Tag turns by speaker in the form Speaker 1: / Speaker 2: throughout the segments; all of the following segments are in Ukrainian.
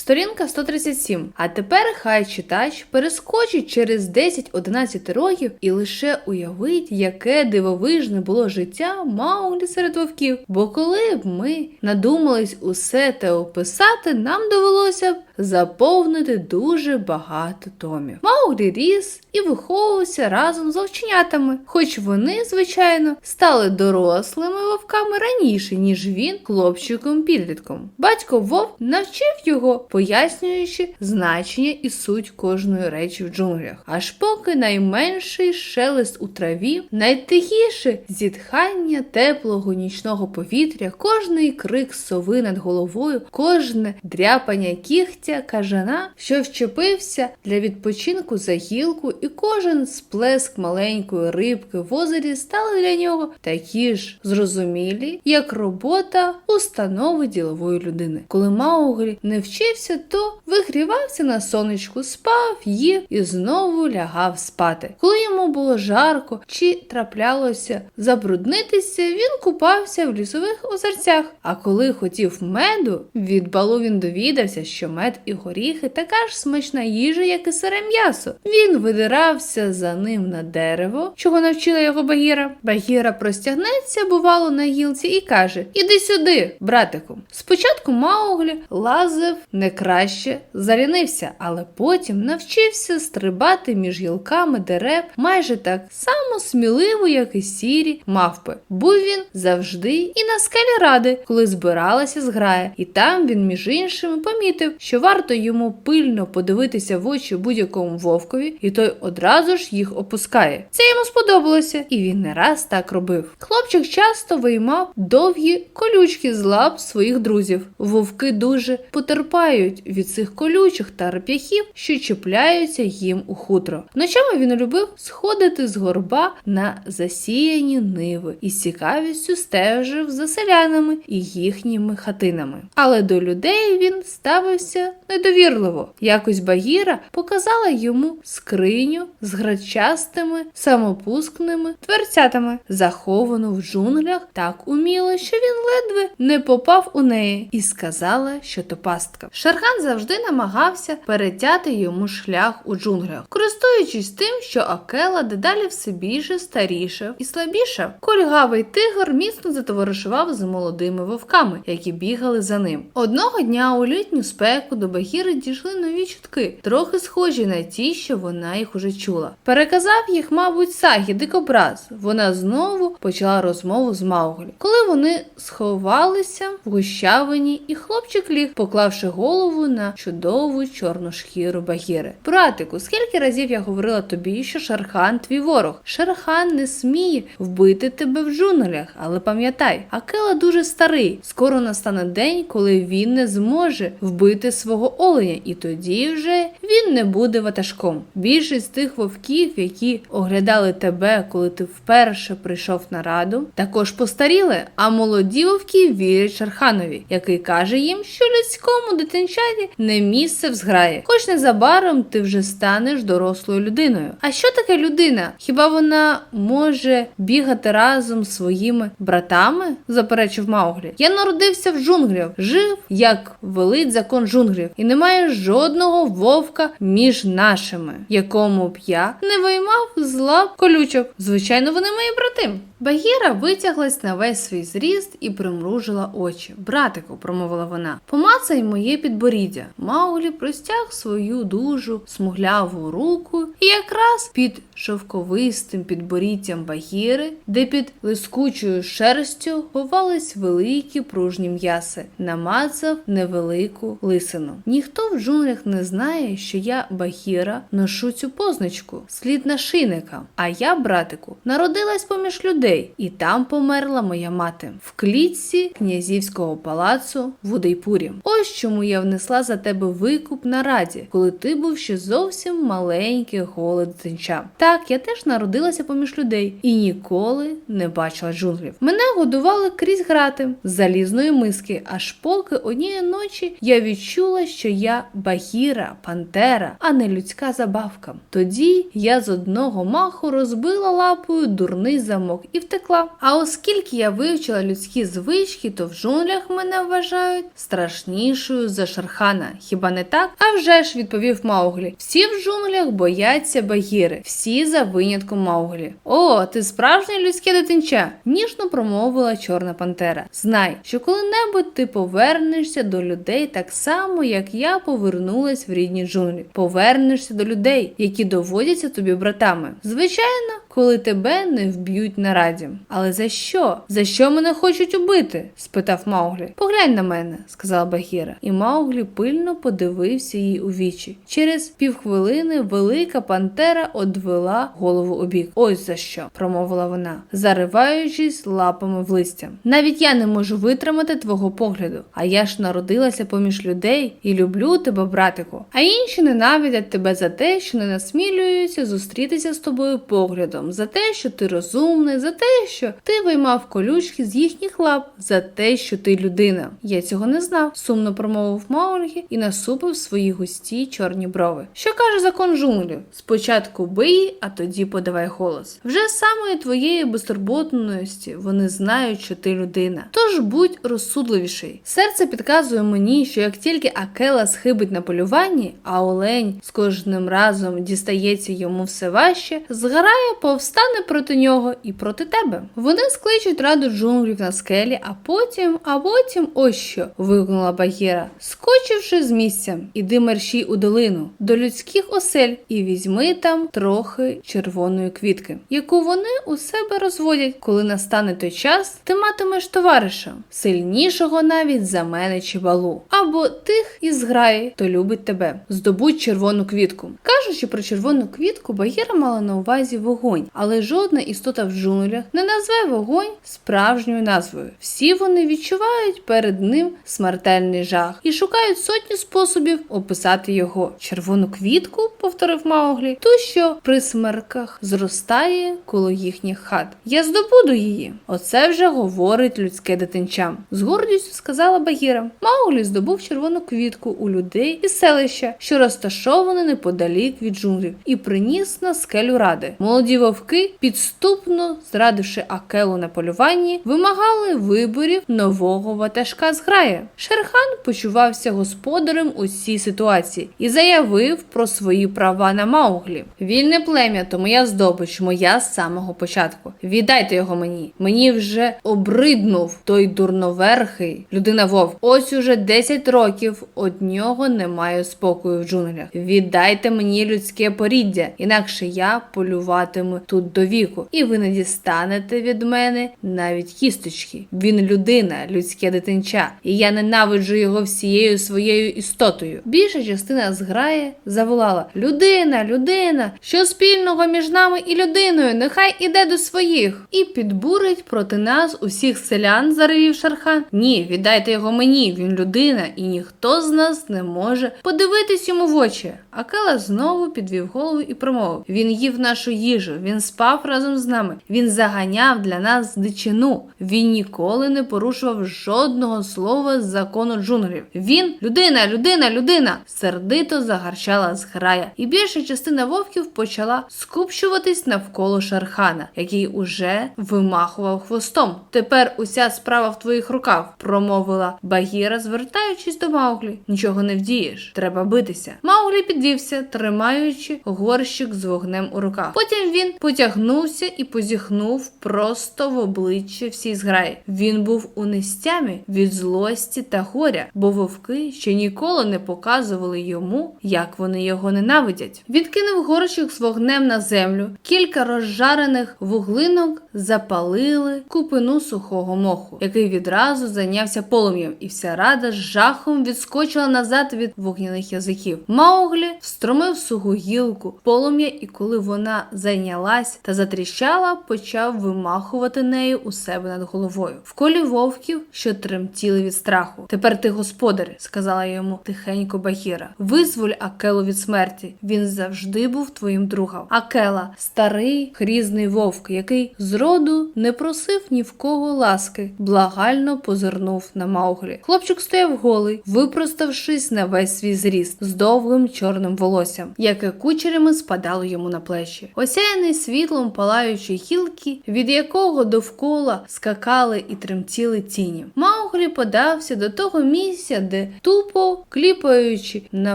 Speaker 1: Сторінка 137. А тепер хай читач перескочить через 10-11 років і лише уявить, яке дивовижне було життя Маулі серед вовків. Бо коли б ми надумались усе те описати, нам довелося б заповнити дуже багато томів. Мауглі ріс і виховувався разом з вовченятами, хоч вони, звичайно, стали дорослими вовками раніше, ніж він хлопчиком підлітком. Батько вовк навчив його, пояснюючи значення і суть кожної речі в джунглях, аж поки найменший шелест у траві, найтихіше зітхання теплого нічного повітря, кожний крик сови над головою, кожне дряпання кігтя кажана, що вчепився для відпочинку за гілку, і кожен сплеск маленької рибки в озері стали для нього такі ж зрозумілі, як робота установи ділової людини. Коли Мауглі не вчився, то вигрівався на сонечку, спав, їв і знову лягав спати. Коли йому було жарко чи траплялося забруднитися, він купався в лісових озерцях. А коли хотів меду, від балу він довідався, що мед і горіхи така ж смачна їжа, як і сире м'ясо. Він видирався за ним на дерево, чого навчила його Багіра. Багіра простягнеться, бувало, на гілці і каже: Іди сюди, братику. Спочатку Мауглі лазив не краще, залінився, але потім навчився стрибати між гілками дерев майже так само сміливо, як і сірі мавпи. Був він завжди і на скелі ради, коли збиралася зграя, і там він, між іншими, помітив, що варто йому пильно подивитися в очі будь-якому вовкові, і той одразу ж їх опускає. Це йому сподобалося, і він не раз так робив. Хлопчик часто виймав довгі колючки з лап своїх друзів. Вовки дуже потерпають від цих колючих та реп'яхів, що чіпляються їм у хутро. Ночами він любив сходити з горба на засіяні ниви і з цікавістю стежив за селянами і їхніми хатинами. Але до людей він ставився недовірливо. Якось Багіра показала йому скриню з грачастими самопускними дверцятами, заховану в джунглях так уміло, що він ледве не попав у неї, і сказала, що то пастка. Шерхан завжди намагався перетяти йому шлях у джунглях, користуючись тим, що Акела дедалі все більше старішав і слабішав. Кольгавий тигр міцно затоваришував з молодими вовками, які бігали за ним. Одного дня у літню спеку до Багіри дійшли нові чутки, трохи схожі на ті, що вона їх уже чула. Переказав їх, мабуть, Сагі дикобраз. Вона знову почала розмову з Мауглі. Коли вони сховалися в гущавині, і хлопчик ліг, поклавши голову на чудову чорну шкіру Багіри. Братику, скільки разів я говорила тобі, що Шерхан твій ворог? Шерхан не сміє вбити тебе в джунглях, але пам'ятай, Акела дуже старий. Скоро настане день, коли він не зможе вбити свого оленя, і тоді вже він не буде ватажком. Більшість тих вовків, які оглядали тебе, коли ти вперше прийшов на раду, також постаріли, а молоді вовки вірять Шерханові, який каже їм, що людському дитинчаті не місце в зграї. Хоч незабаром ти вже станеш дорослою людиною. А що таке людина? Хіба вона може бігати разом з своїми братами? заперечив Мауглі. Я народився в джунглях, жив, як велить закон джунглів, і немає жодного вовка між нашими, якому б я не виймав з лап колючок. Звичайно, вони мої брати. Багіра витяглась на весь свій зріст і примружила очі. Братику, промовила вона, помацай моє підборіддя. Мауглі простяг свою дужу смугляву руку, і якраз під шовковистим підборіддям Багіри, де під лискучою шерстю ховались великі пружні м'яси, намацав невелику лисину. Ніхто в джунглях не знає, що я Багіра ношу цю позначку, слід нашийника. А я, братику, народилась поміж людей, і там померла моя мати в клітці князівського палацу в Удайпурі. Ось чому я внесла за тебе викуп на раді, коли ти був ще зовсім маленький голе дитинча. Так, я теж народилася поміж людей і ніколи не бачила джунглів. Мене годували крізь грати з залізної миски, аж поки однієї ночі я відчула, що я багіра, пантера, а не людська забавка. Тоді я з одного маху розбила лапою дурний замок і втекла. А оскільки я вивчила людські звички, то в джунглях мене вважають страшнішою за Шерхана. Хіба не так? А вже ж відповів Мауглі. Всі в джунглях бояться багіри, всі за винятком Мауглі. О, ти справжнє людське дитинча, ніжно промовила чорна пантера. Знай, що коли-небудь ти повернешся до людей так само, як я повернулась в рідні джунглі. Повернешся до людей, які доводяться тобі братами. Звичайно, коли тебе не вб'ють на раді. Але за що? За що мене хочуть убити? спитав Мауглі. Поглянь на мене, сказала Багіра. І Мауглі пильно подивився їй у вічі. Через півхвилини велика пантера одвела голову у бік. Ось за що, промовила вона, зариваючись лапами в листя. Навіть я не можу витримати твого погляду, а я ж народилася поміж людей і люблю тебе, братику. А інші ненавидять тебе за те, що не насмілюються зустрітися з тобою поглядом, за те, що ти розумний, за те, що ти виймав колючки з їхніх лап, за те, що ти людина. Я цього не знав, сумно промовив Маульгі і насупив свої густі чорні брови. Що каже закон джунглів? Спочатку бий, а тоді подавай голос. Вже з самої твоєї безтурботності вони знають, що ти людина. Тож будь розсудливіший. Серце підказує мені, що як тільки Акела схибить на полюванні, а олень з кожним разом дістається йому все важче, зграя повстане проти нього і проти тебе. Вони скличуть раду джунглів на скелі, а потім, а потім ось що. вигукнула Багіра, скочивши з місця, іди мерщій у долину до людських осель і візьми там трохи червоної квітки, яку вони у себе розводять. Коли настане той час, ти матимеш товариша, сильнішого навіть за мене чи балу, або тих із зграї, хто любить тебе. Здобудь червону квітку. Кажучи про червону квітку, Багіра мала на увазі вогонь, але жодна істота в джунглях не назве вогонь справжньою назвою. Всі вони відчувають перед ним смертельний жах і шукають сотні способів описати його. Червону квітку, повторив Мауглі, ту, що при смерках зростає коло їхніх хат. Я здобуду її. Оце вже говорить людське дитинча. З гордістю сказала Багіра. Мауглі здобув червону квітку у людей із селища, що розташоване неподалік від джунглів, і приніс на скелю ради. Молоді вовки, підступно зрадивши Акелу на полюванні, вимагали виборів нового ватажка зграї. Шерхан почувався господарем у цій ситуації і заявив про свої права на Мауглі. Вільне плем'я, то моя здобич, моя з самого початку. Віддайте його мені. Мені вже обриднув той дурноверхий людина вовк. Ось уже 10 років од нього немає спокою в джунглях. Віддайте мені людське поріддя, інакше я полюватиму тут до віку, і ви не дістанете від мене навіть кісточки. Він людина, людське дитинча, і я ненавиджу його всією своєю істотою. Більша частина зграє заволала: Людина, людина, що спільного між нами і людиною, нехай іде до своїх. І підбурить проти нас усіх селян, заревів Шархан. Ні, віддайте його мені, він людина, і ніхто з нас не може подивитись йому в очі. Акела знову підвів голову і промовив: Він їв нашу їжу, він спав разом з нами, він заганяв для нас дичину. Він ніколи не порушував жодного слова з закону джунглів. Він людина, людина, людина. Сердито загарчала зграя, і більша частина вовків почала скупчуватись навколо Шархана, який уже вимахував хвостом. Тепер уся справа в твоїх руках, промовила Багіра, звертаючись до Мауглі. Нічого не вдієш, треба битися. Мауглі підвівся, тримаючи горщик з вогнем у руках. Потім він потягнувся і позіхнув просто в обличчя всій зграї. Він був у нестямі від злості та горя, бо вовки ще ніколи не показували йому, як вони його ненавидять. Відкинув горщик з вогнем на землю. Кілька розжарених вуглинок запалили купину сухого моху, який відразу зайнявся полум'ям, і вся рада з жахом відскочила назад від вогняних язиків. Мауглі встромив суху гілку полум'я, і коли вона зайняла піднялась та затріщала, почав вимахувати нею у себе над головою. В колі вовків, що тремтіли від страху. Тепер ти господар, сказала йому тихенько Багіра. Визволь Акелу від смерті. Він завжди був твоїм другом. Акела, старий грізний вовк, який зроду не просив ні в кого ласки, благально позирнув на Мауглі. Хлопчик стояв голий, випроставшись на весь свій зріст з довгим чорним волоссям, яке кучерями спадало йому на плечі. Осяяний світлом палаючої гілки, від якого довкола скакали і тремтіли тіні. Мауглі подався до того місця, де тупо кліпаючи на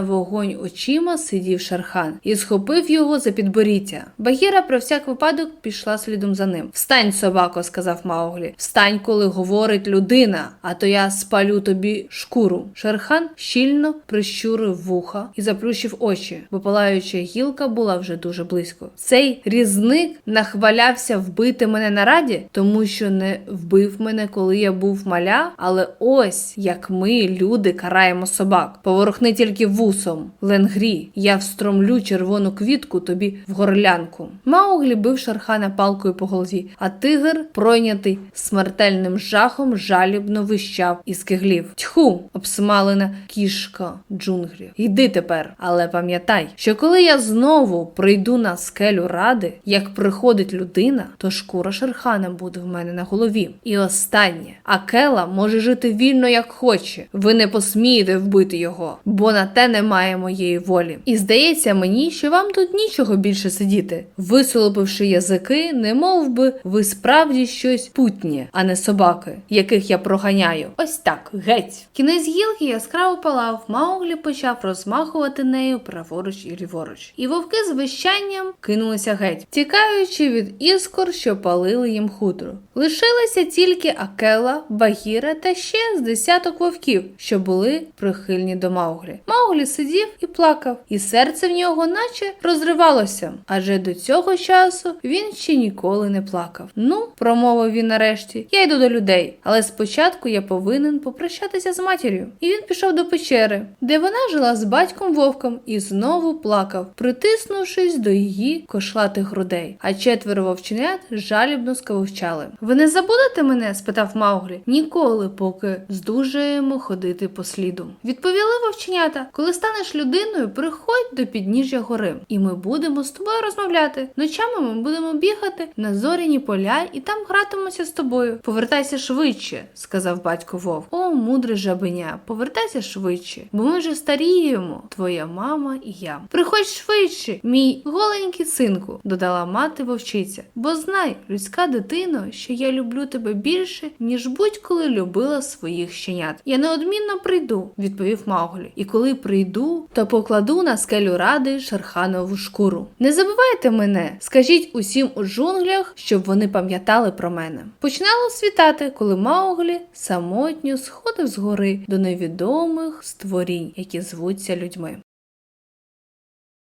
Speaker 1: вогонь очима, сидів шархан і схопив його за підборіття. Багіра про всяк випадок пішла слідом за ним. Встань, собако, сказав Мауглі. Встань, коли говорить людина, а то я спалю тобі шкуру. Шерхан щільно прищурив вуха і заплющив очі, бо палаюча гілка була вже дуже близько. Цей різник нахвалявся вбити мене на раді, тому що не вбив мене, коли я був маля. Але ось як ми, люди, караємо собак. Поворухни тільки вусом. Ленгрі, я встромлю червону квітку тобі в горлянку. Мауглі бив шархана палкою по голові, а тигр, пройнятий смертельним жахом, жалібно вищав і скиглів. Тьху, обсмалена кішка джунглів. Йди тепер, але пам'ятай, що коли я знову прийду на скелю ради, як приходить людина, то шкура шерхана буде в мене на голові. І останнє, Акела може жити вільно як хоче. Ви не посмієте вбити його, бо на те немає моєї волі. І здається мені, що вам тут нічого більше сидіти, висолопивши язики, не мов би ви справді щось путнє, а не собаки, яких я проганяю. Ось так, геть. Кінець гілки яскраво палав, Мауглі почав розмахувати нею праворуч і ліворуч. І вовки з вищанням кинулися геть, тікаючи від іскор, що палили їм хутро. Лишилися тільки Акела, Багіра та ще з десяток вовків, що були прихильні до Мауглі. Мауглі сидів і плакав, і серце в нього наче розривалося, адже до цього часу він ще ніколи не плакав. Ну, промовив він нарешті, я йду до людей, але спочатку я повинен попрощатися з матір'ю. І він пішов до печери, де вона жила з батьком вовком і знову плакав, притиснувшись до її кошлатих грудей. А четверо вовченят жалібно скавовчали. Ви не забудете мене? спитав Мауглі. Ніколи, поки здужаємо ходити по сліду. Відповіли вовченята: коли станеш людиною, приходь до підніжжя гори, і ми будемо з тобою розмовляти. Ночами ми будемо бігати на зоряні поля і там гратимемося з тобою. Повертайся швидше, сказав батько вовк. О, мудре жабеня, повертайся швидше, бо ми вже старіємо, твоя мама і я. Приходь швидше, мій голенький синку, додала мати вовчиця. Бо знай, людська дитино, що я люблю тебе більше, ніж будь-коли любила своїх щенят. Я неодмінно прийду, відповів Мауглі. І коли прийду, то покладу на скелю ради шерханову шкуру. Не забувайте мене, скажіть усім у джунглях, щоб вони пам'ятали про мене. Починало світати, коли Мауглі самотньо сходив з гори до невідомих створінь, які звуться людьми.